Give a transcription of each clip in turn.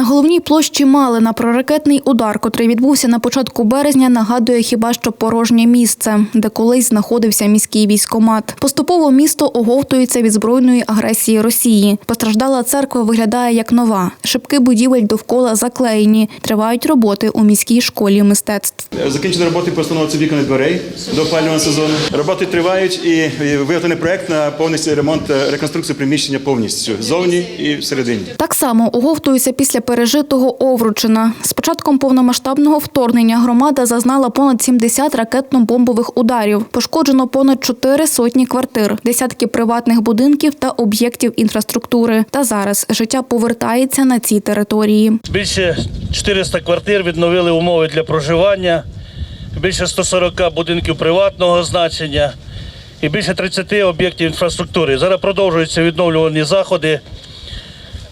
На головній площі Малина про ракетний удар, котрий відбувся на початку березня, нагадує хіба що порожнє місце, де колись знаходився міський військомат. Поступово місто оговтується від збройної агресії Росії. Постраждала церква виглядає як нова. Шибки будівель довкола заклеєні. Тривають роботи у міській школі мистецтв. Закінчені роботи по установці вікон і дверей до опалювального сезону. Роботи тривають і виготовлений проект на повністю ремонт реконструкцію приміщення повністю зовні і всередині. Так само оговтуються після пережитого Овручина. З початком повномасштабного вторгнення громада зазнала понад 70 ракетно-бомбових ударів. Пошкоджено понад 4 сотні квартир, десятки приватних будинків та об'єктів інфраструктури. Та зараз життя повертається на ці території. Більше 400 квартир відновили умови для проживання, більше 140 будинків приватного значення і більше 30 об'єктів інфраструктури. Зараз продовжуються відновлювані заходи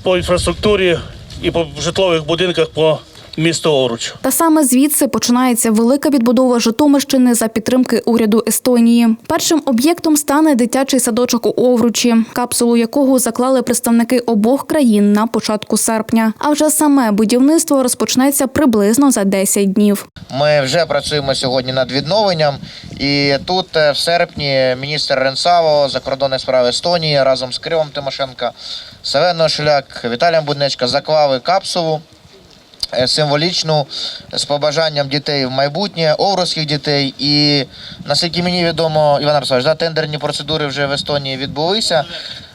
по інфраструктурі і по житлових будинках по місту Оруч. Та саме звідси починається велика відбудова Житомирщини за підтримки уряду Естонії. Першим об'єктом стане дитячий садочок у Овручі, капсулу якого заклали представники обох країн на початку серпня. А вже саме будівництво розпочнеться приблизно за 10 днів. Ми вже працюємо сьогодні над відновленням. І тут е, в серпні міністр Ренсаво, закордонних справ Естонії разом з Кривом Тимошенка, Савено Шляк, Віталієм Буднечка заклали капсулу е, символічну з побажанням дітей в майбутнє, овруських дітей. І наскільки мені відомо, Іван Арсович, да, тендерні процедури вже в Естонії відбулися.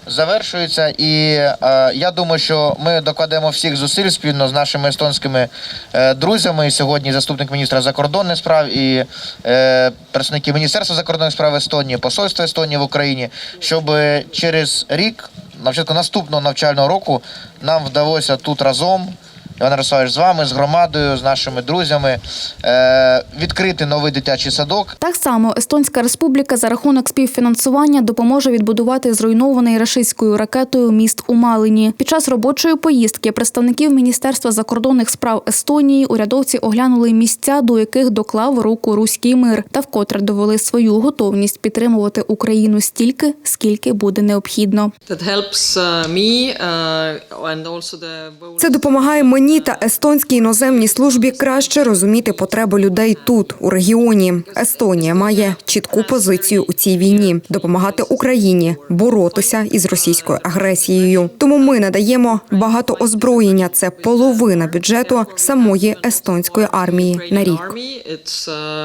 Завершуються, і е, я думаю, що ми докладемо всіх зусиль спільно з нашими естонськими е, друзями. Сьогодні заступник міністра закордонних справ і е, представники Міністерства закордонних справ Естонії, посольства Естонії в Україні, щоб через рік, на початку наступного навчального року, нам вдалося тут разом. Іван Ярославович, з вами, з громадою, з нашими друзями е, відкрити новий дитячий садок. Так само Естонська республіка за рахунок співфінансування допоможе відбудувати зруйнований рашистською ракетою міст у Малині. Під час робочої поїздки представників Міністерства закордонних справ Естонії урядовці оглянули місця, до яких доклав руку руський мир, та вкотре довели свою готовність підтримувати Україну стільки, скільки буде необхідно. Uh, uh, Це допомагає мені та естонській іноземній службі краще розуміти потреби людей тут, у регіоні. Естонія має чітку позицію у цій війні допомагати Україні боротися із російською агресією. Тому ми надаємо багато озброєння. Це половина бюджету самої естонської армії на рік. Uh.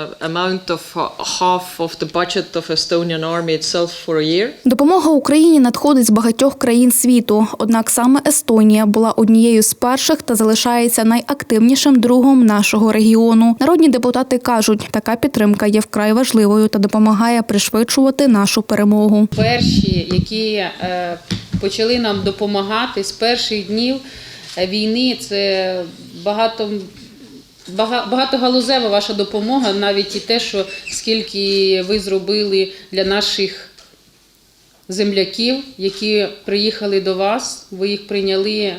Допомога Україні надходить з багатьох країн світу. Однак саме Естонія була однією з перших та залишається найактивнішим другом нашого регіону. Народні депутати кажуть, така підтримка є вкрай важливою та допомагає пришвидшувати нашу перемогу. перші, які е, почали нам допомагати з перших днів е, війни. Це багато. бага- Багатогалузева ваша допомога, навіть і те, що скільки ви зробили для наших земляків, які приїхали до вас, ви їх прийняли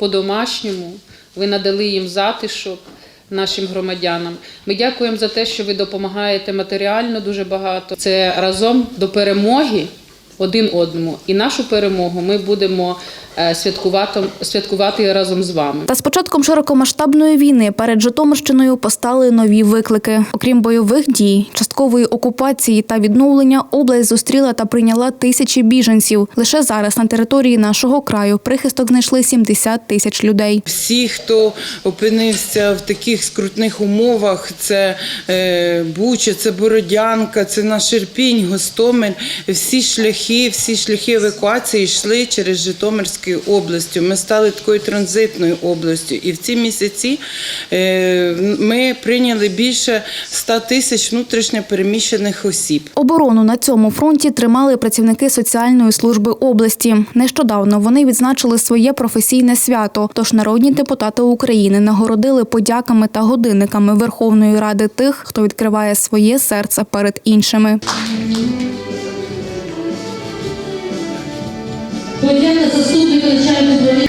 по-домашньому, ви надали їм затишок нашим громадянам. Ми дякуємо за те, що ви допомагаєте матеріально дуже багато. Це разом до перемоги один одному. І нашу перемогу ми будемо е, святкувати, святкувати разом з вами. Та з початком широкомасштабної війни перед Житомирщиною постали нові виклики. Окрім бойових дій, часткової окупації та відновлення, область зустріла та прийняла тисячі біженців. Лише зараз на території нашого краю прихисток знайшли 70 тисяч людей. Всі, хто опинився в таких скрутних умовах, це е, Буча, це Бородянка, це наш Ірпінь, Гостомель. Всі шляхи, всі шляхи евакуації йшли через Житомирську областю. Ми стали такою транзитною областю. І в ці місяці е, ми прийняли більше 100 тисяч внутрішньо переміщених осіб. Оборону на цьому фронті тримали працівники соціальної служби області. Нещодавно вони відзначили своє професійне свято. Тож народні депутати України нагородили подяками та годинниками Верховної Ради тих, хто відкриває своє серце перед іншими. Подяка заступника начальника управління.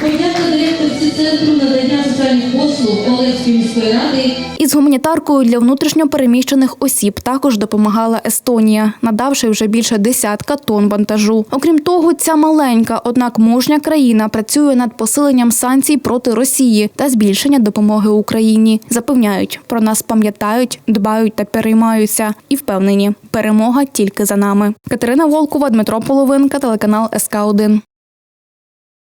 Подяка директорці центру надання соціальних послуг Олевської міської ради Із гуманітаркою для внутрішньопереміщених осіб також допомагала Естонія, надавши вже більше десятка тонн вантажу. Окрім того, ця маленька, однак мужня країна працює над посиленням санкцій проти Росії та збільшення допомоги Україні. Запевняють, про нас пам'ятають, дбають та переймаються. І впевнені, перемога тільки за нами. Катерина Волкова, Дмитро Половинка, телеканал СК 1